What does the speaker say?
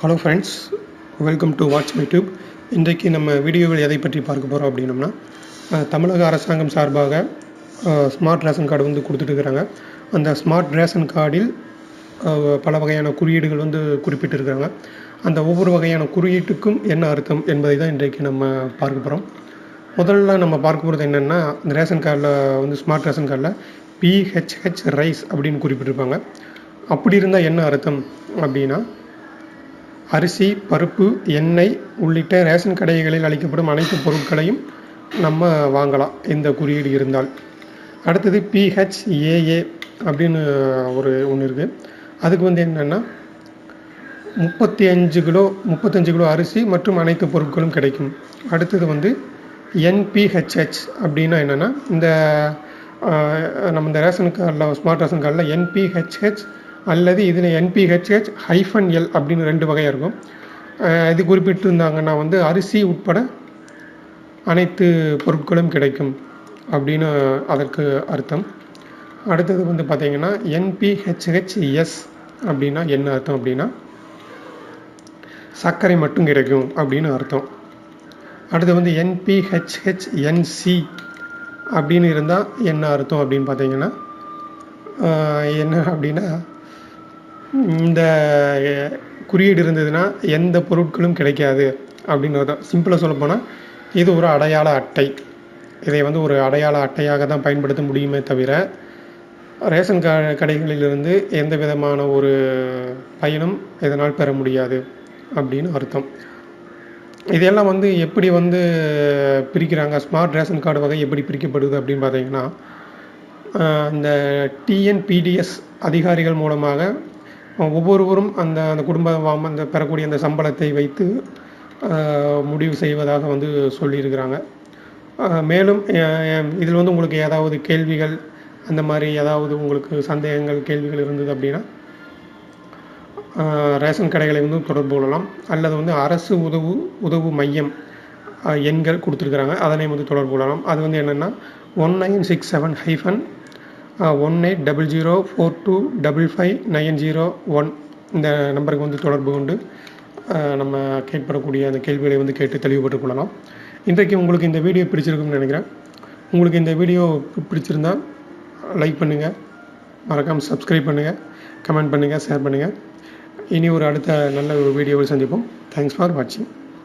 Hello friends welcome to watch my tube இன்றைக்கு நம்ம வீடியோவில் எதை பற்றி பார்க்க போகிறோம் அப்படின்னம்னா தமிழக அரசாங்கம் சார்பாக ஸ்மார்ட் ரேஷன் கார்டு வந்து கொடுத்துட்ருக்குறாங்க அந்த ஸ்மார்ட் ரேஷன் கார்டில் பல வகையான குறியீடுகள் வந்து குறிப்பிட்டிருக்கிறாங்க அந்த ஒவ்வொரு வகையான குறியீட்டுக்கும் என்ன அர்த்தம் என்பதை தான் இன்றைக்கு நம்ம பார்க்க போகிறோம் முதல்ல நம்ம பார்க்க போகிறது என்னென்னா இந்த ரேஷன் கார்டில் வந்து ஸ்மார்ட் ரேஷன் கார்டில் பிஹெச்ஹெச் ரைஸ் அப்படின்னு குறிப்பிட்டிருப்பாங்க. அப்படி இருந்தால் என்ன அர்த்தம் அப்படின்னா அரிசி பருப்பு எண்ணெய் உள்ளிட்ட ரேஷன் கடைகளில் அளிக்கப்படும் அனைத்து பொருட்களையும் நம்ம வாங்கலாம். இந்த குறியீடு இருந்தால். அடுத்தது பிஹெச்ஏஏ அப்படின்னு ஒரு ஒன்று இருக்குது அதுக்கு வந்து என்னென்னா முப்பத்தி அஞ்சு கிலோ முப்பத்தஞ்சு கிலோ அரிசி மற்றும் அனைத்து பொருட்களும் கிடைக்கும். அடுத்தது வந்து என்பிஹெச்ஹெச் அப்படின்னா என்னென்னா இந்த நம்ம இந்த ரேஷன் கார்டில் ஸ்மார்ட் ரேஷன் கார்டில் என்பிஹெச்ஹெச் அல்லது இதில் என்பிஹெச்ஹெச் ஹைஃபன் எல் அப்படின்னு ரெண்டு வகையாக இருக்கும். இது குறிப்பிட்டிருந்தாங்கன்னா வந்து அரிசி உட்பட அனைத்து பொருட்களும் கிடைக்கும் அப்படின்னு அதற்கு அர்த்தம். அடுத்தது வந்து பார்த்தீங்கன்னா என்பிஹெச்ஹெச்எஸ் அப்படின்னா என்ன அர்த்தம் அப்படின்னா சர்க்கரை மட்டும் கிடைக்கும் அப்படின்னு அர்த்தம். அடுத்து வந்து என்பிஹெச்ஹெச்என்சி அப்படின்னு இருந்தால் என்ன அர்த்தம் அப்படின்னு பார்த்தீங்கன்னா என்ன அப்படின்னா இந்த குறியீடு இருந்ததுன்னா எந்த பொருட்களும் கிடைக்காது அப்படின்னு தான். சிம்பிளாக சொல்லப்போனால் இது ஒரு அடையாள அட்டை. இதை வந்து ஒரு அடையாள அட்டையாக தான் பயன்படுத்த முடியுமே தவிர ரேஷன் க கடைகளிலிருந்து எந்த விதமான ஒரு பயனும் இதனால் பெற முடியாது அப்படின்னு அர்த்தம். இதெல்லாம் வந்து எப்படி வந்து பிரிக்கிறாங்க? ஸ்மார்ட் ரேஷன் கார்டு வகை எப்படி பிரிக்கப்படுது அப்படின்னு பார்த்தீங்கன்னா இந்த டிஎன்பிடிஎஸ் அதிகாரிகள் மூலமாக ஒவ்வொருவரும் அந்த அந்த குடும்ப அந்த பெறக்கூடிய அந்த சம்பளத்தை வைத்து முடிவு செய்வதாக வந்து சொல்லியிருக்கிறாங்க. மேலும் இதில் வந்து உங்களுக்கு ஏதாவது கேள்விகள் அந்த மாதிரி ஏதாவது உங்களுக்கு சந்தேகங்கள் கேள்விகள் இருந்தது அப்படின்னா ரேஷன் கடைகளை வந்து தொடர்பு கொள்ளலாம். அல்லது வந்து அரசு உதவு உதவு மையம் எண்கள் கொடுத்துருக்குறாங்க. அதனை வந்து தொடர்பு கொள்ளலாம். அது வந்து என்னென்னா one nine six seven hyphen one eight double zero four two double five nine zero one. இந்த நம்பருக்கு வந்து தொடர்பு கொண்டு நம்ம கேட்படக்கூடிய அந்த கேள்விகளை வந்து கேட்டு தெளிவுபட்டுக் கொள்ளலாம். இன்றைக்கு உங்களுக்கு இந்த வீடியோ பிடிச்சிருக்கும்னு நினைக்கிறேன். உங்களுக்கு இந்த வீடியோ பிடிச்சிருந்தா லைக் பண்ணுங்கள் மறக்காமல் சப்ஸ்கிரைப் பண்ணுங்கள் கமெண்ட் பண்ணுங்கள் ஷேர் பண்ணுங்கள் இனி ஒரு அடுத்த நல்ல ஒரு வீடியோவில் சந்திப்போம். தேங்க்ஸ் ஃபார் வாட்சிங்